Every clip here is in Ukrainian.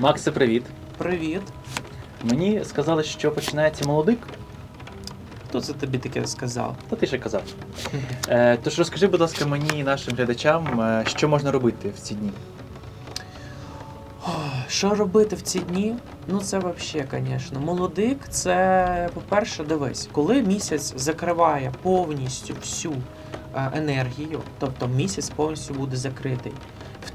Максе, привіт. Привіт. Мені сказали, що починається молодик. Хто це тобі таке сказав? Та ти ще казав. Е, тож розкажи, будь ласка, мені і нашим глядачам, е, що можна робити в ці дні. Що робити в ці дні? Ну це взагалі, звісно. Молодик, це, по-перше, дивись, коли місяць закриває повністю всю е, енергію, тобто місяць повністю буде закритий.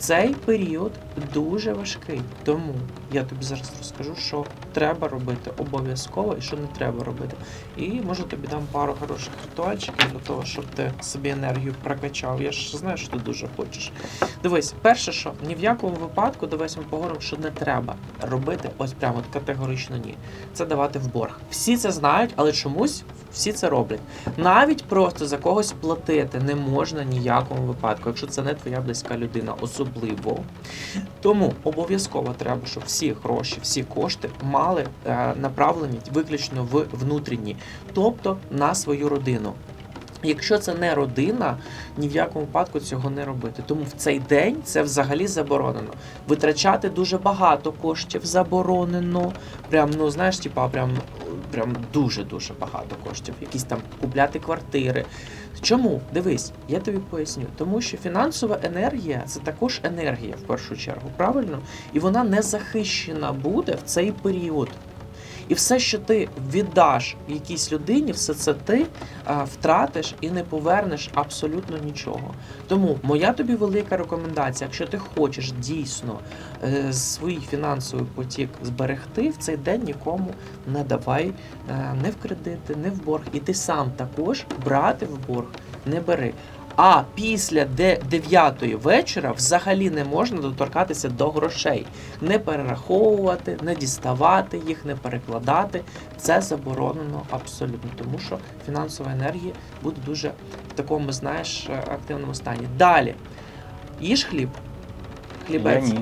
Цей період дуже важкий. Тому я тобі зараз розкажу, що треба робити обов'язково і що не треба робити. І може тобі дам пару хороших ритуальчиків для того, щоб ти собі енергію прокачав. Я ж знаю, що ти дуже хочеш. Дивись, перше, що ні в якому випадку, дивись, ми поговоримо, що не треба робити, ось прямо категорично ні. Це давати в борг. Всі це знають, але чомусь всі це роблять. Навіть просто за когось платити не можна ніякому випадку, якщо це не твоя близька людина, особливо. Тому обов'язково треба, щоб всі гроші, всі кошти мали е, направленість виключно в внутрішні, тобто на свою родину. Якщо це не родина, ні в якому випадку цього не робити. Тому в цей день це взагалі заборонено. Витрачати дуже багато коштів заборонено. Прям, ну знаєш, типа, прям, прям дуже-дуже багато коштів. Якісь там купляти квартири. Чому? Дивись, я тобі поясню. Тому що фінансова енергія це також енергія в першу чергу, правильно? І вона не захищена буде в цей період. І все, що ти віддаш якійсь людині, все це ти а, втратиш і не повернеш абсолютно нічого. Тому моя тобі велика рекомендація, якщо ти хочеш дійсно е, свій фінансовий потік зберегти, в цей день нікому не давай е, не в кредити, не в борг. І ти сам також брати в борг не бери. А після 9 вечора взагалі не можна доторкатися до грошей, не перераховувати, не діставати їх, не перекладати. Це заборонено абсолютно, тому що фінансова енергія буде дуже в такому, знаєш, активному стані. Далі їж хліб. Я Хлібець. ні.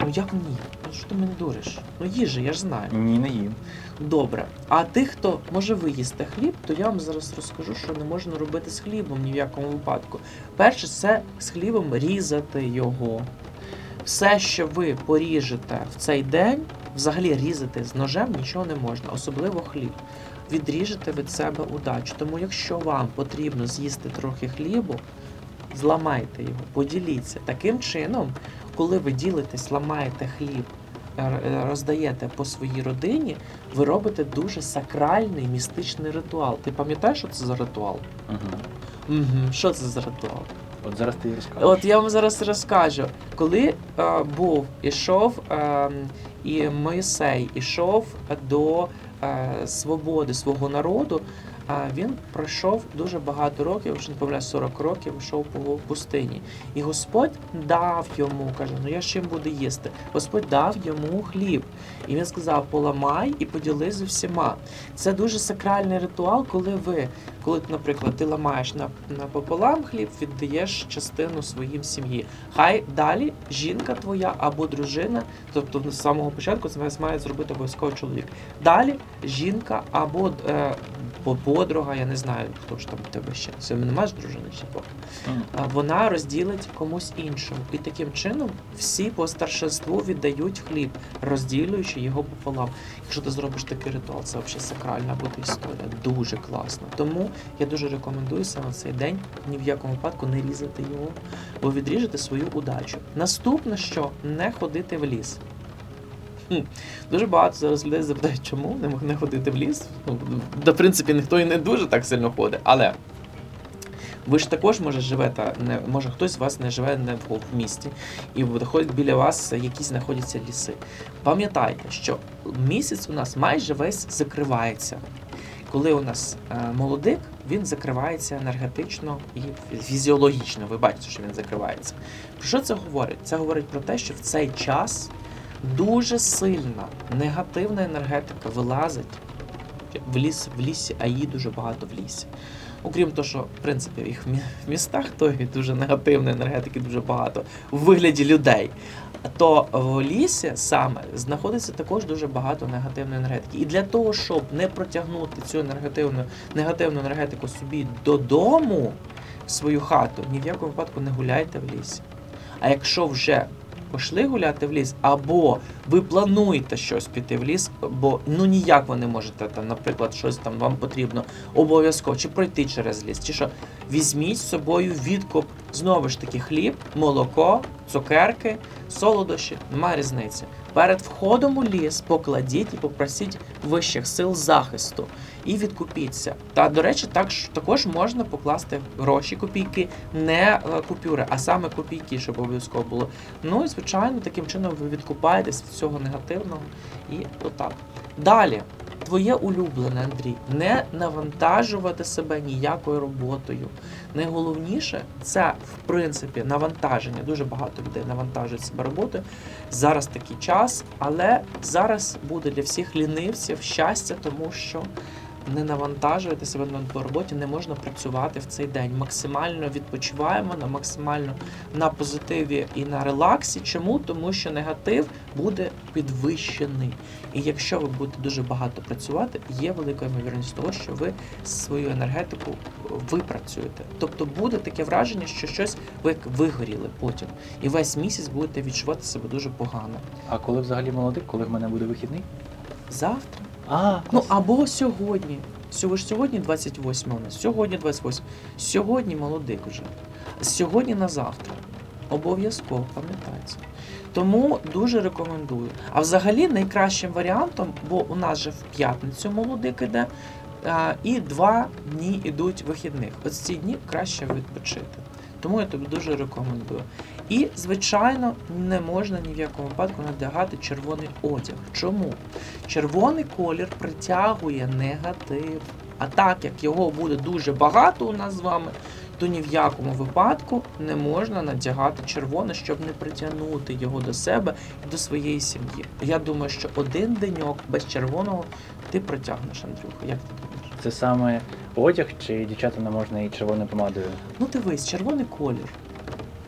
Ну як ні? Ну що ти мене дуриш? Ну їжа, я ж знаю. Ні, не їм. Добре. А тих, хто може виїсти хліб, то я вам зараз розкажу, що не можна робити з хлібом ні в якому випадку. Перше, це з хлібом різати його. Все, що ви поріжете в цей день, взагалі різати з ножем нічого не можна, особливо хліб. Відріжете від себе удачу. Тому, якщо вам потрібно з'їсти трохи хлібу, зламайте його, поділіться. Таким чином, коли ви ділитесь, ламаєте хліб, роздаєте по своїй родині, ви робите дуже сакральний містичний ритуал. Ти пам'ятаєш, що це за ритуал? Угу. Угу. Що це за ритуал? От зараз ти розкажеш. От я вам зараз розкажу. Коли е, був ішов е, і Моїсей ішов до е, свободи свого народу, е, він пройшов дуже багато років, якщо не помиляюсь, 40 років йшов по пустині. І Господь дав йому, каже, ну я з чим буду їсти. Господь дав йому хліб. І він сказав: поламай і поділи з усіма. Це дуже сакральний ритуал, коли ви, коли, наприклад, ти ламаєш на, напополам хліб, віддаєш частину своїм сім'ї. Хай далі жінка твоя або дружина, тобто з самого початку це має зробити обов'язково чоловік. Далі жінка або е, подруга, я не знаю, хто ж там в тебе ще. Це не маєш дружини Мгм. а, вона розділить комусь іншому. І таким чином всі по старшинству віддають хліб, розділюючи його пополам. Якщо ти зробиш такий ритуал, це взагалі сакральна буде історія. Дуже класно. Тому я дуже рекомендую саме цей день ні в якому випадку не різати його, бо відріжете свою удачу. Наступне, що не ходити в ліс. Хм, Дуже багато зараз людей запитають, чому не ходити в ліс. Ну, в принципі, ніхто і не дуже так сильно ходить, але ви ж також може живете, не може хтось з вас не живе не в, місті, і виходить біля вас якісь знаходяться ліси. Пам'ятайте, що місяць у нас майже весь закривається. Коли у нас е, молодик, він закривається енергетично і фізіологічно. Ви бачите, що він закривається. Про що це говорить? Це говорить про те, що в цей час дуже сильна негативна енергетика вилазить в ліс в лісі, а її дуже багато в лісі. Окрім того, що в принципі їх в мі- в містах то дуже негативної енергетики дуже багато в вигляді людей. То в лісі саме знаходиться також дуже багато негативної енергетики. І для того, щоб не протягнути цю негативну, негативну енергетику собі додому, в свою хату, ні в якому випадку не гуляйте в лісі. А якщо вже пішли гуляти в ліс, або ви плануєте щось піти в ліс, бо ну ніяк ви не можете там, наприклад, щось там вам потрібно обов'язково, чи пройти через ліс, чи що. Візьміть з собою відкуп знову ж таки хліб, молоко, цукерки, солодощі, немає різниці. Перед входом у ліс покладіть і попросіть вищих сил захисту і відкупіться. Та до речі, так також можна покласти гроші копійки, не е, купюри, а саме копійки, щоб обов'язково було. Ну і звичайно, таким чином ви відкупаєтесь від цього негативного і отак. Далі. Твоє улюблене, Андрій, не навантажувати себе ніякою роботою. Найголовніше це в принципі навантаження. Дуже багато людей навантажують себе роботою. Зараз такий час, але зараз буде для всіх лінивців щастя, тому що не навантажуєте себе на роботі, не можна працювати в цей день. Максимально відпочиваємо на максимально на позитиві і на релаксі. Чому? Тому що негатив буде підвищений. І якщо ви будете дуже багато працювати, є велика ймовірність того, що ви свою енергетику випрацюєте. Тобто буде таке враження, що щось ви як вигоріли потім, і весь місяць будете відчувати себе дуже погано. А коли взагалі молодий, коли в мене буде вихідний? Завтра, А, ну або сьогодні. Сьогодні ж сьогодні 28 у нас. Сьогодні 28. Сьогодні молодик уже. Сьогодні на завтра. Обов'язково пам'ятайте. Тому дуже рекомендую. А взагалі найкращим варіантом, бо у нас же в п'ятницю молодик іде, і два дні йдуть вихідних. Ось ці дні краще відпочити. Тому я тобі дуже рекомендую. І, звичайно, не можна ні в якому випадку надягати червоний одяг. Чому? Червоний колір притягує негатив. А так як його буде дуже багато у нас з вами, то ні в якому випадку не можна надягати червоне, щоб не притягнути його до себе і до своєї сім'ї. Я думаю, що один деньок без червоного ти протягнеш, Андрюха. Як ти думаєш? це саме одяг, чи дівчата не можна і червоною помадою? Ну дивись, червоний колір.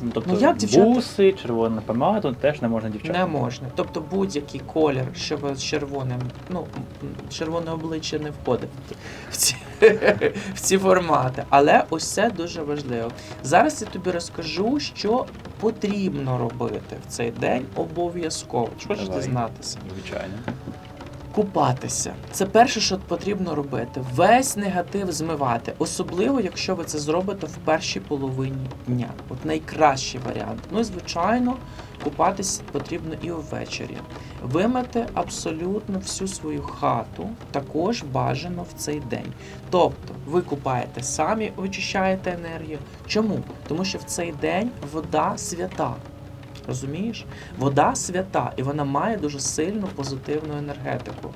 Ну, тобто Ну, як дівчата? буси, червона помада теж не можна дівчатам. Не можна. Тобто будь-який колір, що з червоним, ну червоне обличчя не входить в ці, в ці формати. Але ось це дуже важливо. Зараз я тобі розкажу, що потрібно робити в цей день обов'язково. Хочеш ти знатися? Звичайно. Купатися. Це перше, що потрібно робити. Весь негатив змивати, особливо, якщо ви це зробите в першій половині дня. От найкращий варіант. Ну і звичайно, купатися потрібно і ввечері. Вимити абсолютно всю свою хату, також бажано в цей день. Тобто, ви купаєте самі, вичищаєте енергію. Чому? Тому що в цей день вода свята. Розумієш? Вода свята, і вона має дуже сильну позитивну енергетику.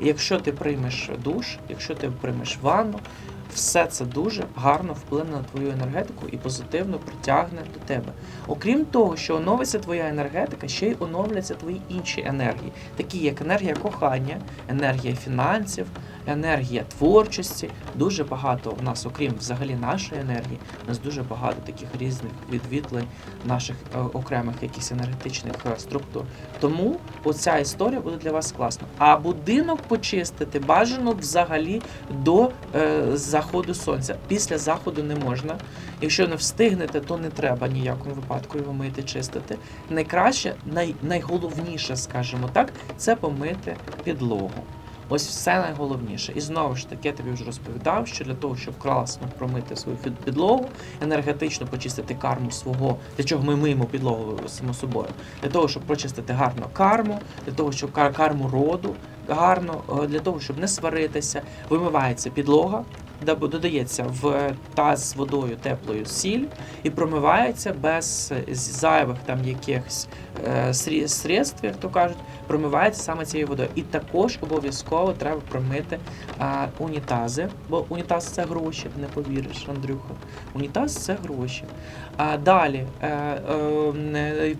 І якщо ти приймеш душ, якщо ти приймеш ванну, все це дуже гарно вплине на твою енергетику і позитивно притягне до тебе. Окрім того, що оновиться твоя енергетика, ще й оновляться твої інші енергії, такі як енергія кохання, енергія фінансів, енергія творчості. Дуже багато у нас, окрім взагалі нашої енергії, у нас дуже багато таких різних відвітлень наших е, окремих якихось енергетичних е, структур. Тому оця історія буде для вас класна. А будинок почистити бажано взагалі до е, заходу сонця. Після заходу не можна. Якщо не встигнете, то не треба ніякому випадку його мити, чистити. Найкраще, най, найголовніше, скажімо так, це помити підлогу. Ось все найголовніше. І знову ж таки, я тобі вже розповідав, що для того, щоб класно промити свою підлогу, енергетично почистити карму свого, для чого ми миємо підлогу само собою, для того, щоб прочистити гарно карму, для того, щоб кар- карму роду гарно, е, для того, щоб не сваритися, вимивається підлога. Додається в таз з водою теплою сіль і промивається без е, зайвих там якихось е, средств, як то кажуть, промивається саме цією водою. І також обов'язково треба промити а, унітази, бо унітаз це гроші, не повіриш, Андрюха. Унітаз це гроші. А далі е, е, е,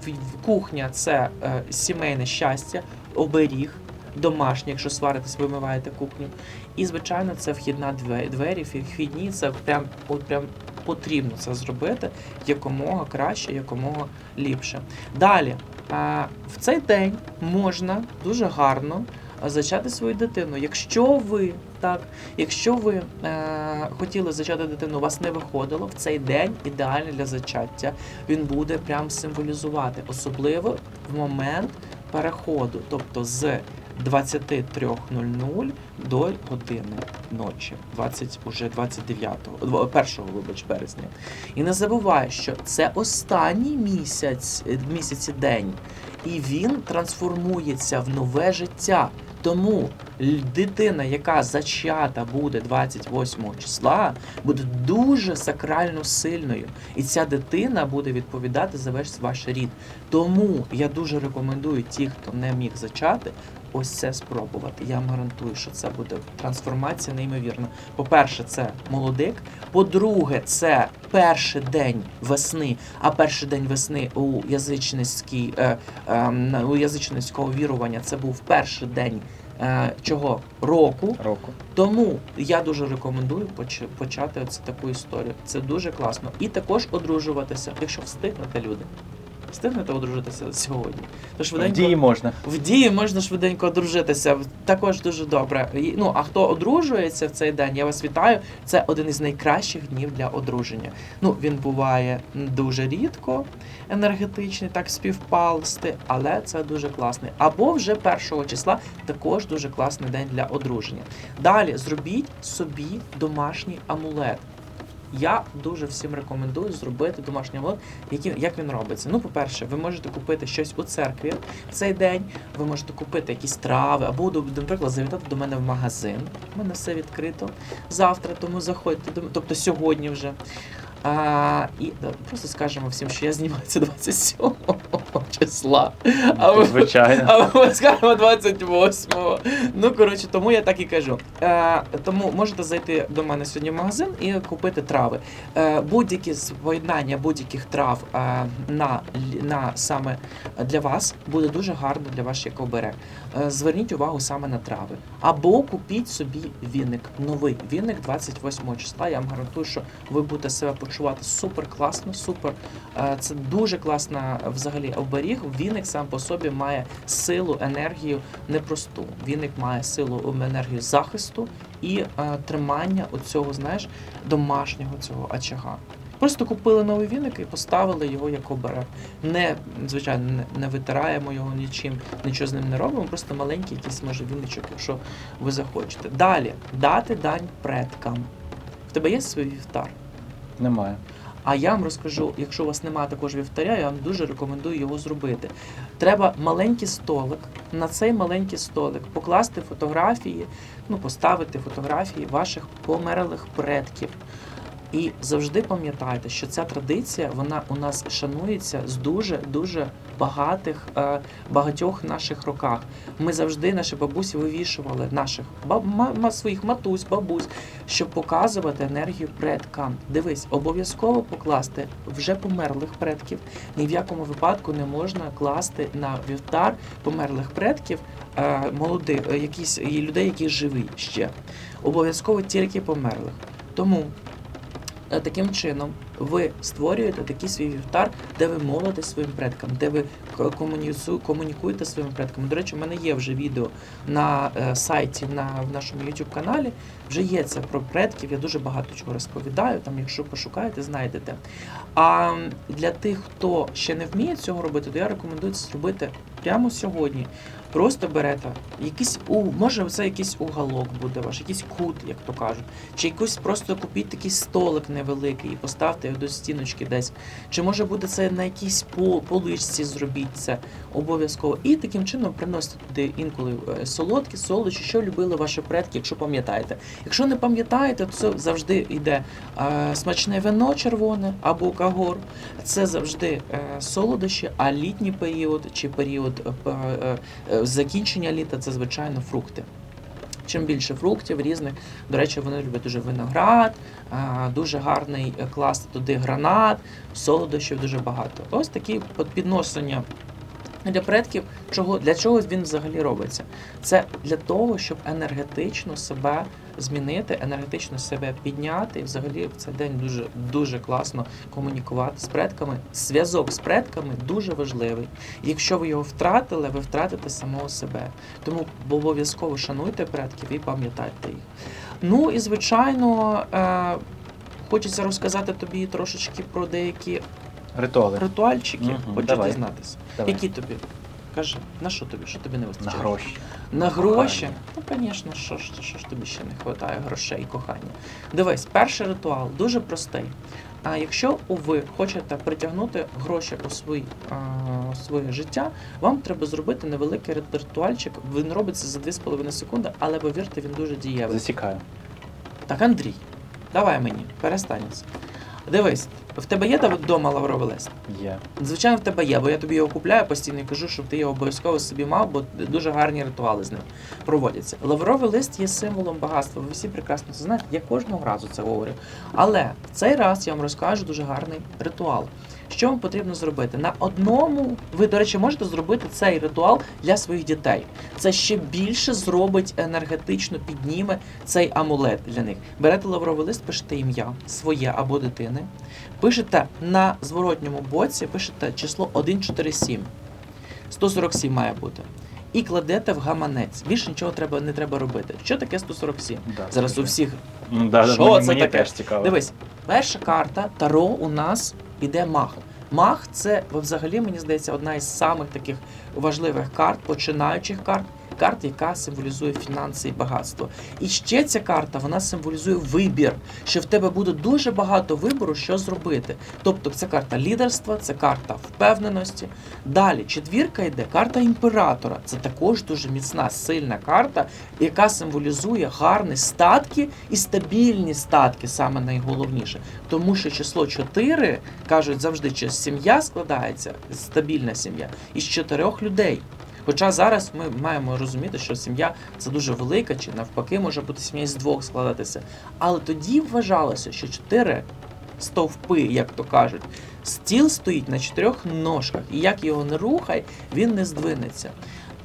кухня це е, сімейне щастя, оберіг. Домашній, якщо сваритесь, вимиваєте кухню. І, звичайно, це вхідна двері, вхідні, це прям, от прям потрібно це зробити якомога краще, якомога ліпше. Далі, в цей день можна дуже гарно зачати свою дитину. Якщо ви так, якщо ви е, хотіли зачати дитину, у вас не виходило в цей день ідеальний для зачаття. Він буде прям символізувати, особливо в момент переходу, тобто з 23.00 до години ночі, 20, уже 29-го, 1 вибач, березня. І не забувай, що це останній місяць, місяці день, і він трансформується в нове життя. Тому дитина, яка зачата буде 28 числа, буде дуже сакрально сильною. І ця дитина буде відповідати за весь ваш рід. Тому я дуже рекомендую ті, хто не міг зачати, ось це спробувати. Я вам гарантую, що це буде трансформація неймовірна. По-перше, це молодик. По-друге, це перший день весни. А перший день весни у язичницькій е, е, у язичницького вірування це був перший день. е, Чого року, Року. тому я дуже рекомендую поч- почати оце таку історію. Це дуже класно. І також одружуватися, якщо встигнете люди. Встигнете одружитися сьогодні. То В швиденько дії можна. в дії можна швиденько одружитися. Також дуже добре. І, Ну а хто одружується в цей день, я вас вітаю. Це один із найкращих днів для одруження. Ну він буває дуже рідко енергетичний, так співпалсти, але це дуже класний. Або вже першого числа також дуже класний день для одруження. Далі зробіть собі домашній амулет. Я дуже всім рекомендую зробити домашній. Які, як він робиться? Ну, по-перше, ви можете купити щось у церкві в цей день, ви можете купити якісь трави, або, наприклад, завітати до мене в магазин. У мене все відкрито завтра, тому заходьте до тобто сьогодні вже. А, і да, просто скажемо всім, що я знімаюся 27 числа. А ви, Звичайно. а ми скажемо 28-го. Ну, коротше, тому я так і кажу. Е, тому можете зайти до мене сьогодні в магазин і купити трави. Е, будь-які поєднання будь-яких трав е, на, на саме для вас буде дуже гарно для вас як оберег. Е, зверніть увагу саме на трави. Або купіть собі віник, новий віник 28 числа. Я вам гарантую, що ви будете себе почувати супер класно, супер. Е, Це дуже класна взагалі оберіг. Віник сам по собі має силу, енергію непросту. Віник має силу ем, енергію захисту і е, тримання оцього, знаєш, домашнього цього очага. Просто купили новий віник і поставили його як оберег. Не, звичайно, не, не витираємо його нічим, нічого з ним не робимо, просто маленький якийсь може віничок, якщо ви захочете. Далі дати дань предкам. В тебе є свій вівтар? Немає. А я вам розкажу, якщо у вас немає також вівтаря, я вам дуже рекомендую його зробити. Треба маленький столик. На цей маленький столик покласти фотографії, ну поставити фотографії ваших померлих предків. І завжди пам'ятайте, що ця традиція вона у нас шанується з дуже дуже багатих е, багатьох наших роках. Ми завжди наші бабусі вивішували наших баб, своїх матусь, бабусь, щоб показувати енергію предкам. Дивись, обов'язково покласти вже померлих предків. Ні в якому випадку не можна класти на вівтар померлих предків е, молодих, е, якісь людей, які живі ще. Обов'язково тільки померлих. Тому таким чином ви створюєте такий свій вівтар, де ви молитесь своїм предкам, де ви комунікуєте зі своїми предками. До речі, у мене є вже відео на е, сайті, на в нашому YouTube каналі. Вже є це про предків. Я дуже багато чого розповідаю. Там, якщо пошукаєте, знайдете. А для тих, хто ще не вміє цього робити, то я рекомендую це зробити прямо сьогодні. Просто берете якийсь у може це якийсь уголок буде ваш, якийсь кут, як то кажуть, чи якийсь просто купіть такий столик невеликий і поставте його до стіночки десь. Чи може буде це на якійсь по- поличці зробіть це обов'язково. І таким чином приносите туди інколи е, солодкі, солодощі, що любили ваші предки, якщо пам'ятаєте. Якщо не пам'ятаєте, то це завжди йде е, смачне вино червоне або кагор. Це завжди е, солодощі, а літній період чи період закінчення літа це звичайно фрукти. Чим більше фруктів різних, до речі, вони люблять дуже виноград, дуже гарний е, класти туди гранат, солодощів дуже багато. Ось такі от підношення Для предків, чого, для чого він взагалі робиться? Це для того, щоб енергетично себе змінити, енергетично себе підняти. І взагалі в цей день дуже дуже класно комунікувати з предками. Зв'язок з предками дуже важливий. Якщо ви його втратили, ви втратите самого себе. Тому обов'язково шануйте предків і пам'ятайте їх. Ну і звичайно, е, хочеться розказати тобі трошечки про деякі Ритуали. ритуальчики. Мгм, Хочу давай. дізнатися. Давай. Які тобі? Кажи, на що тобі? Що тобі не На вистачає? гроші. На гроші? Ну, звісно, що ж, що ж тобі ще не вистачає грошей кохання. Дивись, перший ритуал дуже простий. А якщо ви хочете притягнути гроші у свій, а, своє життя, вам треба зробити невеликий рит- ритуальчик. Він робиться за 2,5 секунди, але повірте, він дуже дієвий. Засікаю. Так, Андрій, давай мені, перестань це. Дивись, в тебе є вдома лавровий лист? Є. Звичайно, в тебе є, бо я тобі його купляю постійно і кажу, щоб ти його обов'язково собі мав, бо дуже гарні ритуали з ним проводяться. Лавровий лист є символом багатства. Ви всі прекрасно це знаєте. Я кожного разу це говорю. Але в цей раз я вам розкажу дуже гарний ритуал. Що вам потрібно зробити? На одному ви, до речі, можете зробити цей ритуал для своїх дітей. Це ще більше зробить енергетично, підніме цей амулет для них. Берете лавровий лист, пишете ім'я своє або дитини. Пишете на зворотньому боці, пишете число 147. 147 має бути. І кладете в гаманець. Більше нічого треба, не треба робити. Що таке 147? Да, Зараз у всіх. Ну, да, Що мені, це мені таке? теж цікаво. Дивись, перша карта Таро у нас іде маг. Мах це взагалі, мені здається, одна із самих таких важливих карт, починаючих карт. Карта, яка символізує фінанси і багатство. І ще ця карта вона символізує вибір, що в тебе буде дуже багато вибору, що зробити. Тобто це карта лідерства, це карта впевненості. Далі четвірка йде карта імператора. Це також дуже міцна, сильна карта, яка символізує гарні статки і стабільні статки, саме найголовніше. Тому що число 4, кажуть завжди, що сім'я складається, стабільна сім'я, із чотирьох людей. Хоча зараз ми маємо розуміти, що сім'я це дуже велика, чи навпаки може бути сім'я з двох складатися. Але тоді вважалося, що чотири стовпи, як то кажуть, стіл стоїть на чотирьох ножках, і як його не рухай, він не здвинеться.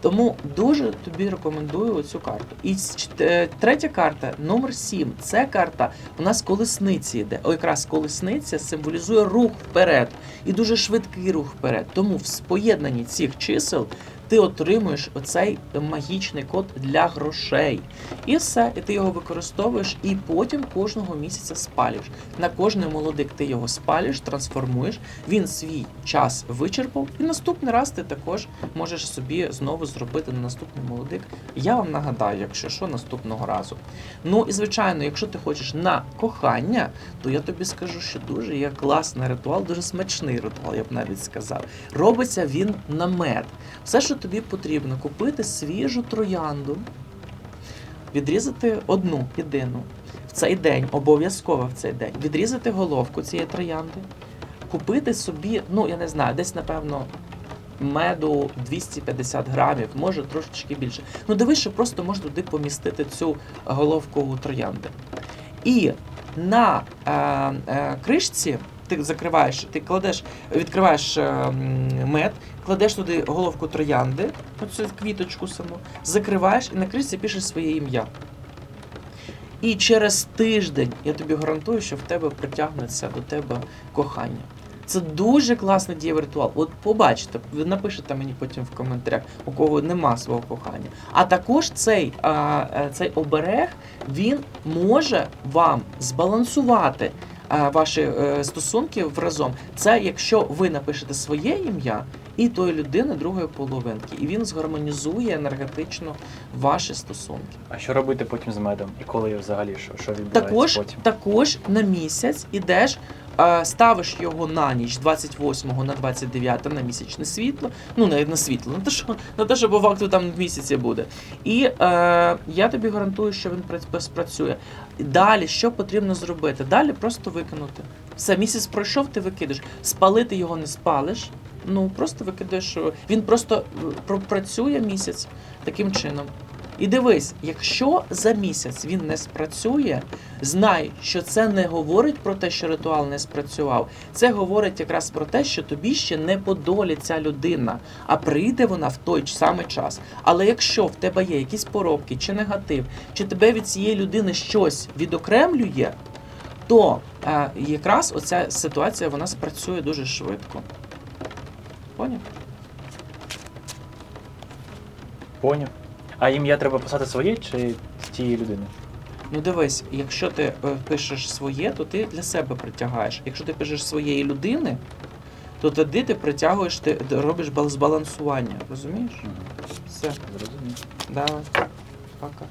Тому дуже тобі рекомендую оцю карту. І е, третя карта, номер 7. Це карта у нас колесниці йде. О, якраз колесниця символізує рух вперед і дуже швидкий рух вперед. Тому в поєднанні цих чисел ти отримуєш оцей магічний код для грошей. І все, і ти його використовуєш, і потім кожного місяця спалюєш. На кожний молодик ти його спалюєш, трансформуєш. Він свій час вичерпав, і наступний раз ти також можеш собі знову зробити на наступний молодик. Я вам нагадаю, якщо що, наступного разу. Ну і звичайно, якщо ти хочеш на кохання, то я тобі скажу, що дуже є класний ритуал, дуже смачний ритуал, я б навіть сказав. Робиться він на мед. Все, що тобі потрібно, купити свіжу троянду, відрізати одну єдину в цей день, обов'язково в цей день, відрізати головку цієї троянди, купити собі, ну я не знаю, десь напевно. Меду 250 грамів, може трошечки більше. Ну дивись, що просто можна туди помістити цю головку троянди. І на е, е, кришці ти закриваєш, ти кладеш, відкриваєш е, мед, кладеш туди головку троянди, оцю квіточку саму, закриваєш і на кришці пишеш своє ім'я. І через тиждень я тобі гарантую, що в тебе притягнеться до тебе кохання. Це дуже класний дієвий ритуал. От побачите, ви напишете мені потім в коментарях, у кого нема свого кохання. А також цей, а, е, цей оберег він може вам збалансувати а, ваші е, стосунки разом. Це якщо ви напишете своє ім'я і тої людини другої половинки, і він згармонізує енергетично ваші стосунки. А що робити потім з медом? І коли взагалі що, що відбувається Також, потім? також на місяць ідеш, ставиш його на ніч 28 на 29 на місячне світло. Ну, не на світло, на те, що, на те, що по факту там в місяці буде. І е, я тобі гарантую, що він пра- спрацює. Далі, що потрібно зробити? Далі просто викинути. Все, місяць пройшов, ти викидаєш. Спалити його не спалиш. Ну, просто викидаєш. е, Він просто е, пропрацює місяць таким чином. І дивись, якщо за місяць він не спрацює, Знай, що це не говорить про те, що ритуал не спрацював. Це говорить якраз про те, що тобі ще не по долі ця людина, а прийде вона в той самий час. Але якщо в тебе є якісь поробки чи негатив, чи тебе від цієї людини щось відокремлює, то е, якраз оця ситуація вона спрацює дуже швидко. Поняв? Поняв. А ім'я треба писати своє чи з тієї людини? Ну дивись, якщо ти е, пишеш своє, то ти для себе притягаєш. Якщо ти пишеш своєї людини, то тоді ти притягуєш, ти робиш бал- збалансування. Розумієш? Все, Зрозумів. давай. Пока.